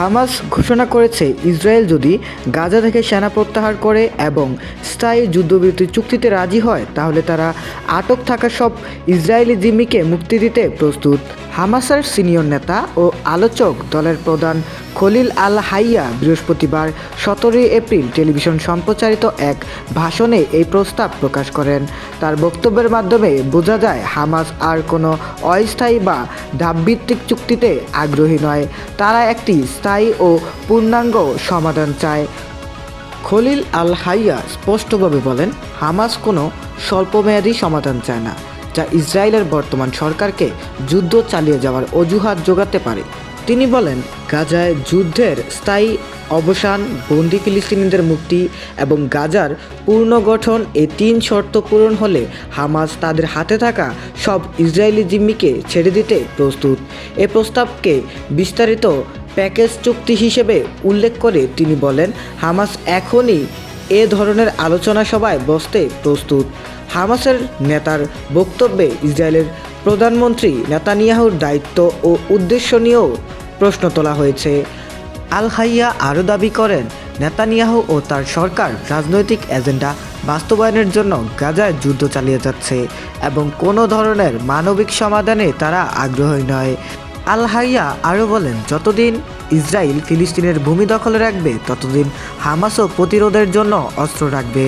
Hamas ঘোষণা করেছে, Israel যদি গাজা থেকে সেনা প্রত্যাহার করে এবং স্থায়ী যুদ্ধবিরতি চুক্তিতে রাজি হয়, তাহলে তারা আটক থাকা সব ইসরায়েলি জিম্মিকে মুক্তি দিতে প্রস্তুত। হামাসের সিনিয়র নেতা ও আলোচক দলের প্রধান খলিল আল হাইয়া বৃহস্পতিবার সতেরোই এপ্রিল টেলিভিশন সম্প্রচারিত এক ভাষণে এই প্রস্তাব প্রকাশ করেন। তার বক্তব্যের মাধ্যমে বোঝা যায়, হামাস আর কোনো অস্থায়ী বা ধাপভিত্তিক চুক্তিতে আগ্রহী নয়। তারা একটি স্থায়ী ও পূর্ণাঙ্গ সমাধান চায়। খলিল আল হাইয়া স্পষ্টভাবে বলেন, হামাস কোনো স্বল্পমেয়াদী সমাধান চায় না। যা ইসরায়েলের বর্তমান সরকারকে যুদ্ধ চালিয়ে যাওয়ার অজুহাত যোগাতে পারে। তিনি বলেন, গাজায় যুদ্ধের স্থায়ী অবসান, বন্দি ফিলিস্তিনিদের মুক্তি এবং গাজার পুনর্গঠন এই তিন শর্ত পূরণ হলে হামাস তাদের হাতে থাকা সব ইসরায়েলি জিম্মিকে ছেড়ে দিতে প্রস্তুত। এ প্রস্তাবকে বিস্তারিত প্যাকেজ চুক্তি হিসেবে উল্লেখ করে তিনি বলেন, হামাস এখনই এ ধরনের আলোচনা সভায় বসতে প্রস্তুত। হামাসের নেতার বক্তব্যে ইসরায়েলের প্রধানমন্ত্রী নেতানিয়াহুর দায়িত্ব ও উদ্দেশ্য নিয়েও প্রশ্ন তোলা হয়েছে। আল হাইয়া আরও দাবি করেন, নেতানিয়াহু ও তার সরকার রাজনৈতিক এজেন্ডা বাস্তবায়নের জন্য গাজায় যুদ্ধ চালিয়ে যাচ্ছে এবং কোনো ধরনের মানবিক সমাধানে তারা আগ্রহী নয়। আল হাইয়া আরও বলেন, যতদিন ইসরায়েল ফিলিস্তিনের ভূমি দখলে রাখবে, ততদিন হামাসও প্রতিরোধের জন্য অস্ত্র রাখবে।